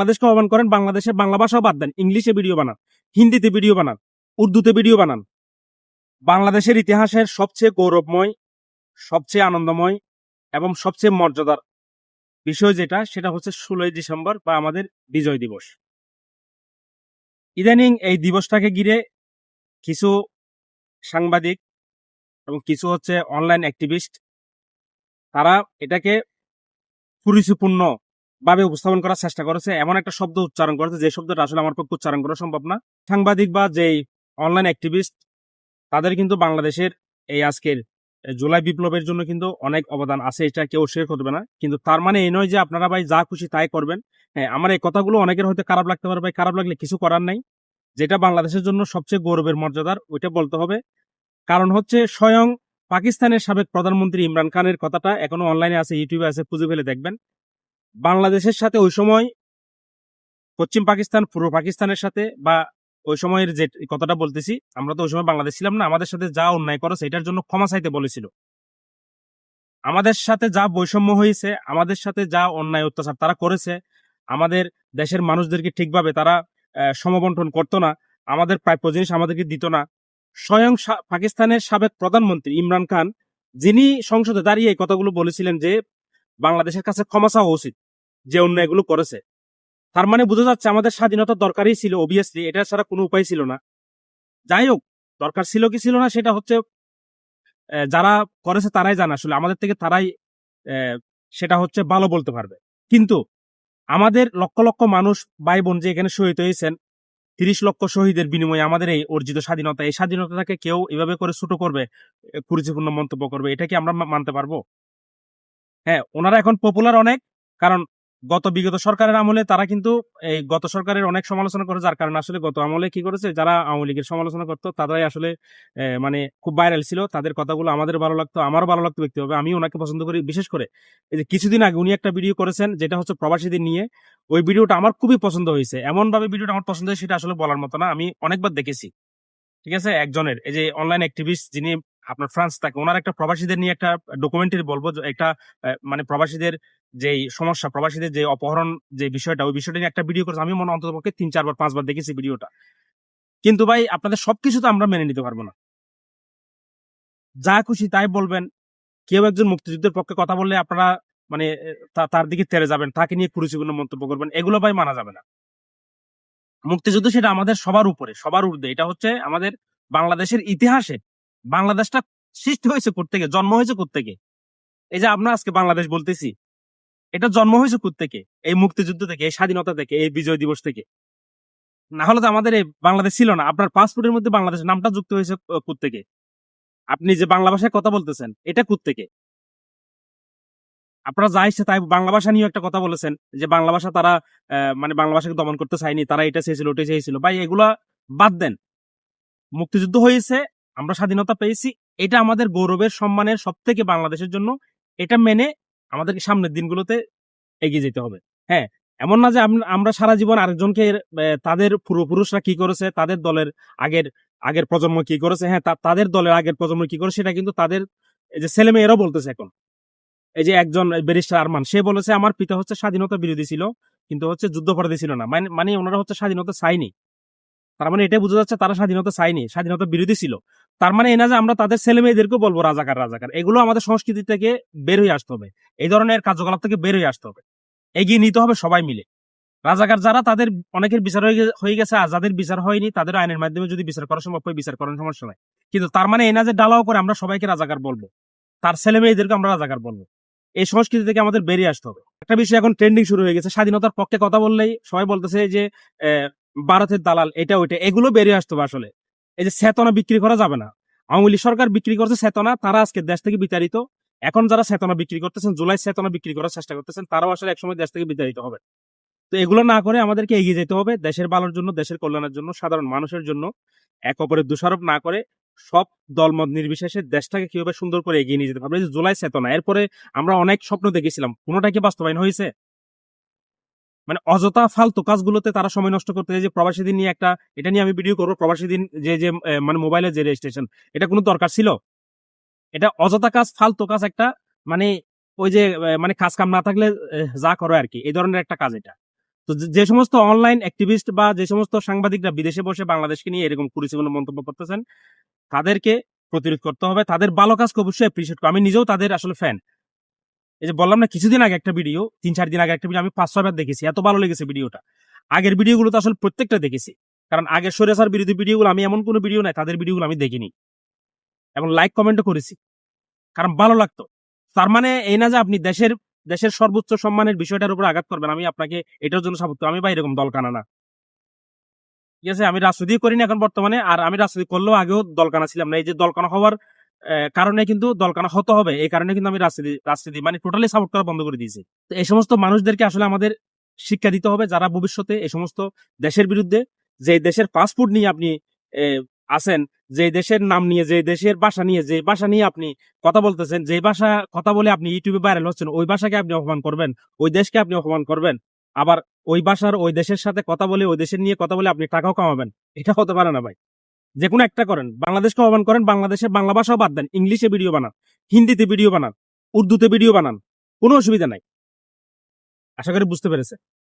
বাংলাদেশকে আহ্বান করেন, বাংলাদেশের বাংলা ভাষাও বাদ দেন, ইংলিশে ভিডিও বানান, হিন্দিতে ভিডিও বানান, উর্দুতে ভিডিও বানান। বাংলাদেশের ইতিহাসের সবচেয়ে গৌরবময়, সবচেয়ে আনন্দময় এবং সবচেয়ে মর্যাদার বিষয় যেটা, সেটা হচ্ছে ষোলোই ডিসেম্বর বা আমাদের বিজয় দিবস। ইদানিং এই দিবসটাকে ঘিরে কিছু সাংবাদিক এবং কিছু হচ্ছে অনলাইন অ্যাক্টিভিস্ট তারা এটাকে পরিচয়পূর্ণ ভাবে উপস্থাপন করার চেষ্টা করেছে, এমন একটা শব্দ উচ্চারণ করেছে যে শব্দটা আসলে আমার পক্ষে উচ্চারণ করা সম্ভব না। সাংবাদিক বা যেই অনলাইন অ্যাক্টিভিস্ট তাদের কিন্তু বাংলাদেশের এই আজকের জুলাই বিপ্লবের জন্য কিন্তু অনেক অবদান আছে, এটা কেউ শেয়ার করবে না। কিন্তু তার মানে এই নয় যে আপনারা ভাই যা খুশি তাই করবেন। হ্যাঁ আমার এই কথাগুলো অনেকের হয়তো খারাপ লাগতে পারে ভাই, খারাপ লাগলে কিছু করার নাই। যেটা বাংলাদেশের জন্য সবচেয়ে গৌরবের মর্যাদার, ওইটা বলতে হবে। কারণ হচ্ছে স্বয়ং পাকিস্তানের সাবেক প্রধানমন্ত্রী ইমরান খানের কথাটা এখনও অনলাইনে আছে ইউটিউবে আছে, খুঁজে ফেলে দেখবেন। বাংলাদেশের সাথে ওই সময় পশ্চিম পাকিস্তান, পূর্ব পাকিস্তানের সাথে বা ওই সময়ের যে কথাটা বলতেছি, আমরা তো ওই সময় বাংলাদেশ ছিলাম না, আমাদের সাথে যা অন্যায় করেছে এটার জন্য ক্ষমা চাইতে বলেছিল। আমাদের সাথে যা বৈষম্য হয়েছে, আমাদের সাথে যা অন্যায় অত্যাচার তারা করেছে, আমাদের দেশের মানুষদেরকে ঠিকভাবে তারা সমবন্টন করতো না, আমাদের প্রাপ্য জিনিস আমাদেরকে দিত না। স্বয়ং পাকিস্তানের সাবেক প্রধানমন্ত্রী ইমরান খান, যিনি সংসদে দাঁড়িয়ে এই কথাগুলো বলেছিলেন যে বাংলাদেশের কাছে ক্ষমা চাওয়া উচিত যে অন্যায়গুলো করেছে। তার মানে বোঝা যাচ্ছে আমাদের স্বাধীনতা দরকারই ছিল অবভিয়াসলি এটা ছাড়া কোনো উপায় ছিল না। যাই হোক, দরকার ছিল কি ছিল না সেটা হচ্ছে যারা করেছে তারাই জানা আসলে, আমাদের থেকে তারাই সেটা হচ্ছে ভালো বলতে পারবে। কিন্তু আমাদের লক্ষ লক্ষ মানুষ ভাই বোন যে এখানে শহীদ হয়েছেন, তিরিশ লক্ষ শহীদের বিনিময়ে আমাদের এই অর্জিত স্বাধীনতা, এই স্বাধীনতাকে কেউ এভাবে করে ছোট করবে কুরুচিপূর্ণ মন্তব্য করবে, এটা কি আমরা মানতে পারব? হ্যাঁ ওনারা এখন পপুলার অনেক, কারণ গত বিগত সরকারের আমলে তারা কিন্তু এই গত সরকারের অনেক সমালোচনা করে যার কারণে আসলে গত আমলে কি করেছে, যারা আওয়ামী লীগের সমালোচনা করতো, তারাই আসলে মানে খুব ভাইরাল ছিল, তাদের কথাগুলো আমাদের ভালো লাগতো, আমারও ভালো লাগতো ব্যক্তিভাবে আমি ওনাকে পছন্দ করি, বিশেষ করে এই যে কিছুদিন আগে উনি একটা ভিডিও করেছেন, যেটা হচ্ছে প্রবাসীদের নিয়ে, ওই ভিডিওটা আমার খুবই পছন্দ হয়েছে, এমনভাবে ভিডিওটা আমার পছন্দ হয়েছে সেটা আসলে বলার মতো না, আমি অনেকবার দেখেছি, ঠিক আছে, একজনের, এই যে অনলাইন অ্যাক্টিভিস্ট যিনি আপনার ফ্রান্স থাকে। ওনার একটা প্রবাসীদের নিয়ে একটা ডকুমেন্টারি বলব একটা মানে প্রবাসীদের যে সমস্যা, প্রবাসীদের যে অপহরণ যে বিষয়টা, ওই বিষয়টা নিয়ে একটা ভিডিও করেছে। আমি মনে অন্তত পক্ষে তিন, চারবার, পাঁচবার দেখেছি ভিডিওটা কিন্তু ভাই, আপনাদের সবকিছু তো আমরা মেনে নিতে পারব না। যা খুশি তাই বলবেন। কেউ একজন মুক্তিযুদ্ধের পক্ষে কথা বললে আপনারা মানে তার দিকে তেরে যাবেন, তাকে নিয়ে কুরুচিপূর্ণ মন্তব্য করবেন, এগুলো ভাই মানা যাবে না। মুক্তিযুদ্ধ সেটা আমাদের সবার উপরে, সবার ঊর্ধ্বে। এটা হচ্ছে আমাদের বাংলাদেশের ইতিহাসে বাংলাদেশটা সৃষ্টি হয়েছে থেকে জন্ম হয়েছে থেকে এই যে আমরা আজকে বাংলাদেশ বলতেছি, এটা জন্ম হয়েছে থেকে এই মুক্তিযুদ্ধ থেকে, এই স্বাধীনতা থেকে, এই বিজয় দিবস থেকে। না হলে তো আমাদের এই বাংলাদেশ ছিল না। আপনার পাসপোর্টের মধ্যে বাংলাদেশের নামটা যুক্ত হয়েছে থেকে আপনি যে বাংলা ভাষায় কথা বলতেছেন, এটা থেকে আপনারা যা ইচ্ছে তাই, বাংলা ভাষা নিয়ে একটা কথা বলেছেন, যে বাংলা ভাষা তারা মানে বাংলা ভাষাকে দমন করতে চায়নি, তারা এটা চেয়েছিল ওটা চেয়েছিল। ভাই, এগুলা বাদ দেন। মুক্তিযুদ্ধ হয়েছে আমরা স্বাধীনতা পেয়েছি, এটা আমাদের গৌরবের সম্মানের সব থেকে বাংলাদেশের জন্য। এটা মেনে আমাদেরকে সামনের দিনগুলোতে এগিয়ে যেতে হবে। হ্যাঁ এমন না যে আমরা সারা জীবন আরেকজনকে তাদের পূর্বপুরুষরা কি করেছে, তাদের দলের আগের আগের প্রজন্ম কি করেছে হ্যাঁ তাদের দলের আগের প্রজন্ম কি করেছে, সেটা কিন্তু তাদের যে ছেলে মেয়েরাও বলতেছে এখন। এই যে একজন ব্যারিস্টার আরমান, সে বলেছে, আমার পিতা হচ্ছে স্বাধীনতা বিরোধী ছিল, কিন্তু হচ্ছে যুদ্ধপরাধী ছিল না। মানে মানে ওনারা হচ্ছে স্বাধীনতা চাইনি তার মানে এটাই বোঝা যাচ্ছে তারা স্বাধীনতা চাইনি স্বাধীনতা বিরোধী ছিল। তার মানে এনা যে আমরা তাদের ছেলে মেয়েদেরকেও বলব রাজাকার রাজাকার, এগুলো আমাদের সংস্কৃতি থেকে বের হয়ে আসতে হবে। এই ধরনের কার্যকলাপ থেকে বের হয়ে আসতে হবে। এগিয়ে নিতে হবে সবাই মিলে। রাজাকার যারা তাদের অনেকের বিচার হয়ে গেছে, আর যাদের বিচার হয়নি তাদের আইনের মাধ্যমে যদি বিচার করা সম্ভব হয়, বিচার করার সমস্যা নাই কিন্তু তার মানে এনা যে ডালাও করে আমরা সবাইকে রাজাকার বলব। তার ছেলে মেয়েদেরকে আমরা রাজাকার বলব। এই সংস্কৃতি থেকে আমাদের বেরিয়ে আসতে হবে। একটা বিষয় এখন ট্রেন্ডিং শুরু হয়ে গেছে। স্বাধীনতার পক্ষে কথা বললেই সবাই বলতেছে যে ভারতের দালাল, এটা ওইটা, এগুলো বেরিয়ে আসতে হবে আসলে। এই যে চেতনা বিক্রি করা যাবে না। আওয়ামী লীগ সরকার বিক্রি করছে চেতনা, তারা আজকে দেশ থেকে বিতাড়িত। এখন যারা চেতনা বিক্রি করতেছেন, জুলাই চেতনা বিক্রি করার চেষ্টা করতেছেন, তারাও আসলে একসময় দেশ থেকে বিতাড়িত হবে। তো এগুলো না করে আমাদেরকে এগিয়ে যেতে হবে, দেশের ভালোর জন্য, দেশের কল্যাণের জন্য, সাধারণ মানুষের জন্য। এক অপরের দোষারোপ না করে সব দলমত নির্বিশেষে দেশটাকে কীভাবে সুন্দর করে এগিয়ে নিয়ে যেতে যে জুলাই চেতনা, এরপরে আমরা অনেক স্বপ্ন দেখেছিলাম, কোনোটা কি বাস্তবায়ন হয়েছে? মানে অযথা ফালতু কাজগুলোতে তারা সময় নষ্ট করতে যে প্রবাসী দিন নিয়ে একটা, এটা নিয়ে আমি ভিডিও করব প্রবাসী দিন যে যে মানে মোবাইলের যে রেজিস্ট্রেশন এটা কোনো দরকার ছিল? এটা অযথা কাজ, ফালতু কাজ একটা মানে ওই যে মানে কাজ কাম না থাকলে যা করো আর কি, এই ধরনের একটা কাজ এটা। তো যে- সমস্ত অনলাইন অ্যাক্টিভিস্ট বা যে সমস্ত সাংবাদিকরা বিদেশে বসে বাংলাদেশকে নিয়ে এরকম কুরুচিপূর্ণ মন্তব্য করতেছেন, তাদেরকে প্রতিরোধ করতে হবে, তাদের ভালো কাজকে অবশ্যই অ্যাপ্রিসিয়েট করি। আমি নিজেও তাদের আসলে ফ্যান এই যে বললাম না, কিছুদিন আগে একটা ভিডিও তিন চার দিন আগে একটা ভিডিও আমি পাঁচ ছয়বার দেখেছি, এত ভালো লেগেছে ভিডিওটা আগের ভিডিওগুলো তো আসলে প্রত্যেকটা দেখেছি। কারণ আগের সরেসার বিরোধী ভিডিওগুলো আমি এমন কোনো ভিডিও নাই, তাদের ভিডিওগুলো আমি দেখিনি। এবং লাইক কমেন্টও করেছি। কারণ ভালো লাগতো। তার মানে এই না যে আপনি দেশের দেশের সর্বোচ্চ সম্মানের বিষয়টার উপর আঘাত করবেন, আমি আপনাকে এটার জন্য সাপোর্ট আমি বা এরকম দল কানা না। ঠিক আছে? আমি রাজনীতি করিনি এখন বর্তমানে, আর আমি রাজনীতি করলেও আগেও দলকানা ছিলাম না। এই যে দলকানা হওয়ার কারণে কিন্তু দলকানা হতে হবে। এই কারণে কিন্তু আমি রাজনীতি রাজনীতি মানে টোটালি সাপোর্ট করা বন্ধ করে দিয়েছি। তো এই সমস্ত মানুষদেরকে আসলে আমাদের শিক্ষা দিতে হবে যারা ভবিষ্যতে এই সমস্ত দেশের বিরুদ্ধে, যে দেশের পাসপোর্ট নিয়ে আপনি আছেন, যে দেশের নাম নিয়ে, যে দেশের ভাষা নিয়ে, যে ভাষা নিয়ে আপনি কথা বলতেছেন, যে ভাষা কথা বলে আপনি ইউটিউবে ভাইরাল হচ্ছেন, ওই ভাষাকে আপনি অপমান করবেন, ওই দেশকে আপনি অপমান করবেন। আবার ওই ভাষার, ওই দেশের সাথে কথা বলে, ওই দেশের নিয়ে কথা বলে আপনি টাকাও কামাবেন। এটা হতে পারে না ভাই। যে কোনো একটা করেন। বাংলাদেশকে আহ্বান করেন, বাংলাদেশের বাংলা ভাষাও বাদ দেন, ইংলিশে ভিডিও বানান, হিন্দিতে ভিডিও বানান, উর্দুতে ভিডিও বানান, কোনো অসুবিধা নাই। আশা করি বুঝতে পেরেছে